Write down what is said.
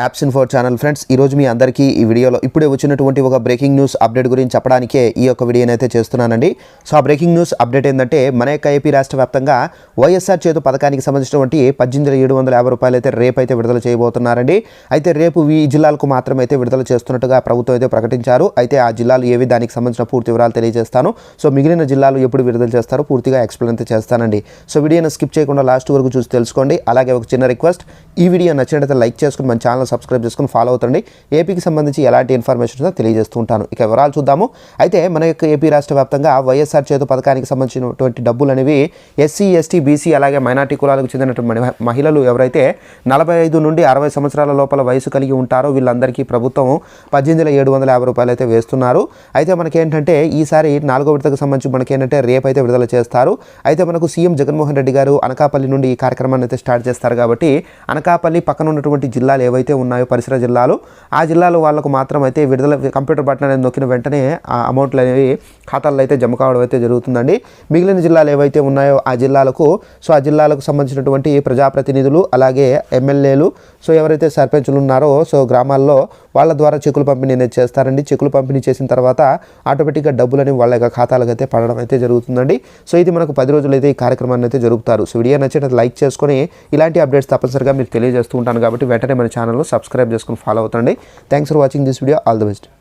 Apps info channel friends ఈరోజు మీ అందరికీ ఈ వీడియోలో ఇప్పుడే వచ్చినటువంటి ఒక బ్రేకింగ్ న్యూస్ అప్డేట్ గురించి చెప్పడానికే ఈ యొక్క వీడియోని అయితే చేస్తున్నానండి. సో ఆ బ్రేకింగ్ న్యూస్ అప్డేట్ ఏంటంటే మన యొక్క ఏపీ రాష్ట్ర వ్యాప్తంగా వైఎస్ఆర్ చేతు పథకానికి సంబంధించినటువంటి పద్దెనిమిది ఏడు వందల యాభై రూపాయలు అయితే రేపు అయితే విడుదల చేయబోతున్నారండి. అయితే రేపు ఈ జిల్లాలకు మాత్రమే అయితే విడుదల చేస్తున్నట్టుగా ప్రభుత్వం అయితే ప్రకటించారు. అయితే ఆ జిల్లాలు ఏవి దానికి సంబంధించిన పూర్తి వివరాలు తెలియజేస్తాను. సో మిగిలిన జిల్లాలు ఎప్పుడు విడుదల చేస్తారో పూర్తిగా ఎక్స్ప్లెయిన్ అయితే చేస్తానండి. సో వీడియోని స్కిప్ చేయకుండా లాస్ట్ వరకు చూసి తెలుసుకోండి. అలాగే ఒక చిన్న రిక్వెస్ట్ ఈ వీడియో నచ్చినట్లయితే లైక్ చేసుకుని మన ఛానల్ సబ్స్క్రైబ్ చేసుకుని ఫాలో అవుతండి ఏపీకి సంబంధించి ఎలాంటి ఇన్ఫర్మేషన్ ఉందో తెలియజేస్తూ ఉంటాను. ఇక వివరాలు చూద్దాము. అయితే మన యొక్క ఏపీ రాష్ట్ర వ్యాప్తంగా వైఎస్ఆర్ చేతు పథకానికి సంబంధించినటువంటి డబ్బులు అనేవి ఎస్సీ ఎస్టీ బీసీ అలాగే మైనార్టీ కులాలకు చెందినటువంటి మహిళలు ఎవరైతే నలభై ఐదు నుండి అరవై సంవత్సరాల లోపల వయసు కలిగి ఉంటారో వీళ్ళందరికీ ప్రభుత్వం పద్దెనిమిది ఏడు వందల యాభై రూపాయలు అయితే వేస్తున్నారు. అయితే మనకేంటంటే ఈసారి నాలుగో విడతకు సంబంధించి మనకేంటంటే రేపు అయితే విడుదల చేస్తారు. అయితే మనకు సీఎం జగన్మోహన్ రెడ్డి గారు అనకాపల్లి నుండి ఈ కార్యక్రమాన్ని అయితే స్టార్ట్ చేస్తారు కాబట్టి అనకాపల్లి పక్కన ఉన్నటువంటి జిల్లాలు ఏవైతే ఉన్నాయో పరిసర జిల్లాలు ఆ జిల్లాలో వాళ్ళకు మాత్రం అయితే విడుదల కంప్యూటర్ బటన్ అనేది నొక్కిన వెంటనే ఆ అమౌంట్లు అనేవి ఖాతాల్లో అయితే జమ కావడం అయితే జరుగుతుందండి. మిగిలిన జిల్లాలు ఏవైతే ఉన్నాయో ఆ జిల్లాలకు సో ఆ జిల్లాలకు సంబంధించినటువంటి ప్రజాప్రతినిధులు అలాగే ఎమ్మెల్యేలు సో ఎవరైతే సర్పంచులు ఉన్నారో సో గ్రామాల్లో వాళ్ళ ద్వారా చెక్కులు పంపిణీ అనేది చేస్తారండి. చెక్కులు పంపిణీ చేసిన తర్వాత ఆటోమేటిక్గా డబ్బులని వాళ్ళ యొక్క ఖాతాలకు అయితే పడడం అయితే జరుగుతుందండి. సో ఇది మనకు పది రోజులు అయితే ఈ కార్యక్రమాన్ని అయితే జరుగుతారు సో వీడియో నచ్చినట్టు లైక్ చేసుకొని ఇలాంటి అప్డేట్స్ తప్పనిసరిగా మీరు తెలియజేస్తూ ఉంటాను కాబట్టి వెంటనే మన ఛానల్ను సబ్స్క్రైబ్ చేసుకుని follow అవుతండి thanks for watching this video. All the best.